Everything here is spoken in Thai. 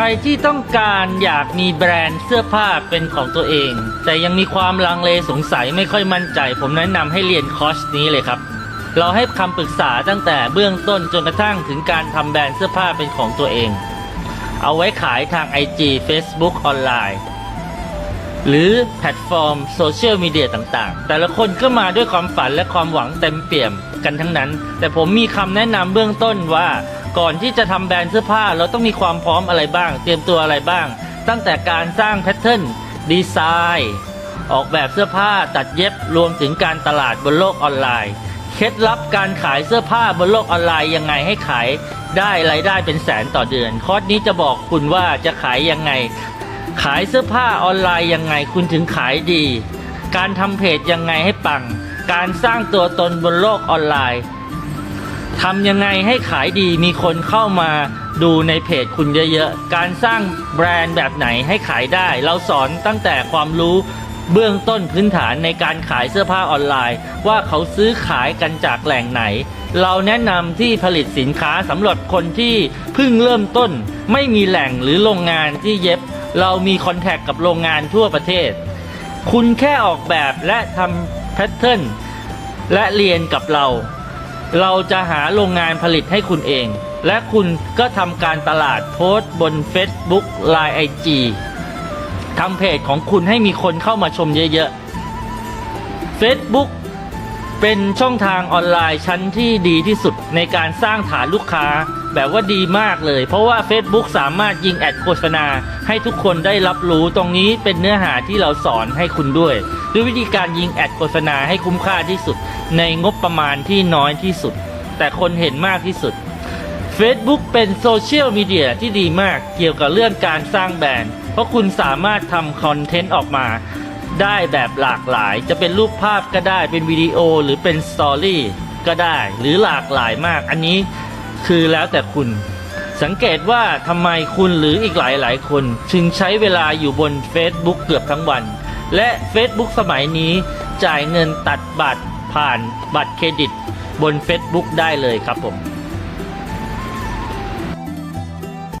รที่ต้องการอยากมีแบรนด์เสื้อผ้าเป็นของตัวเอง แต่ยังมีความลังเลสงสัยไม่ค่อยมั่นใจ ผมแนะนำให้เรียนคอร์สนี้เลยครับ เราให้คำปรึกษาตั้งแต่เบื้องต้นจนกระทั่งถึงการทำแบรนด์เสื้อผ้าเป็นของตัวเอง เอาไว้ขายทาง IG Facebook ออนไลน์ หรือแพลตฟอร์มโซเชียลมีเดียต่างๆ แต่ละคนก็มาด้วยความฝันและความหวังเต็มเปี่ยมกันทั้งนั้น แต่ผมมีคำแนะนำเบื้องต้นว่า ก่อนที่จะทำแบรนด์เสื้อผ้าเราต้องมีความพร้อมอะไรบ้าง เตรียมตัวอะไรบ้าง ตั้งแต่การสร้างแพทเทิร์นดีไซน์ออกแบบเสื้อผ้าตัดเย็บรวมถึงการตลาดบนโลกออนไลน์ เคล็ดลับการขายเสื้อผ้าบนโลกออนไลน์ยังไงให้ขายได้รายได้เป็นแสนต่อเดือน คอร์สนี้จะบอกคุณว่าจะขายยังไง ขายเสื้อผ้าออนไลน์ยังไงคุณถึงขายดี การทำเพจยังไงให้ปัง การสร้างตัวตนบนโลกออนไลน์ทำยังไงให้ขายดีมีคนเข้ามาดูในเพจคุณเยอะๆ การสร้างแบรนด์แบบไหนให้ขายได้ เราสอนตั้งแต่ความรู้เบื้องต้นพื้นฐานในการขายเสื้อผ้าออนไลน์ ว่าเขาซื้อขายกันจากแหล่งไหน เราแนะนำที่ผลิตสินค้าสำหรับคนที่เพิ่งเริ่มต้น ไม่มีแหล่งหรือโรงงานที่เย็บ เรามีคอนแทคกับโรงงานทั่วประเทศ คุณแค่ออกแบบและทำแพทเทิร์นและเรียนกับเรา เราจะหาโรงงานผลิตให้คุณเอง และคุณก็ทำการตลาดโพสต์บน Facebook Line IG ทำเพจของคุณให้มีคนเข้ามาชมเยอะๆ Facebook เป็นช่องทางออนไลน์ชั้นที่ดีที่สุดในการสร้างฐานลูกค้า แบบว่าดีมากเลย เพราะว่า Facebook สามารถยิงแอดโฆษณา ให้ทุกคนได้รับรู้ตรงนี้เป็นเนื้อหาที่เราสอนให้คุณด้วย ด้วยวิธีการยิงแอดโฆษณาให้คุ้มค่าที่สุด ในงบประมาณที่น้อยที่สุด แต่คนเห็นมากที่สุด Facebook เป็นโซเชียลมีเดียที่ดีมากเกี่ยวกับเรื่องการสร้างแบรนด์ เพราะคุณสามารถทำคอนเทนต์ออกมา ได้แบบหลากหลาย จะเป็นรูปภาพก็ได้ เป็นวิดีโอหรือเป็นสตอรี่ก็ได้ หรือหลากหลายมาก อันนี้คือแล้วแต่คุณ สังเกตว่าทำไมคุณหรืออีกหลายหลายคน จึงใช้เวลาอยู่บน Facebook เกือบทั้งวัน และ Facebook สมัยนี้จ่ายเงินตัดบัตรผ่านบัตรเครดิตบน Facebook ได้เลยครับผม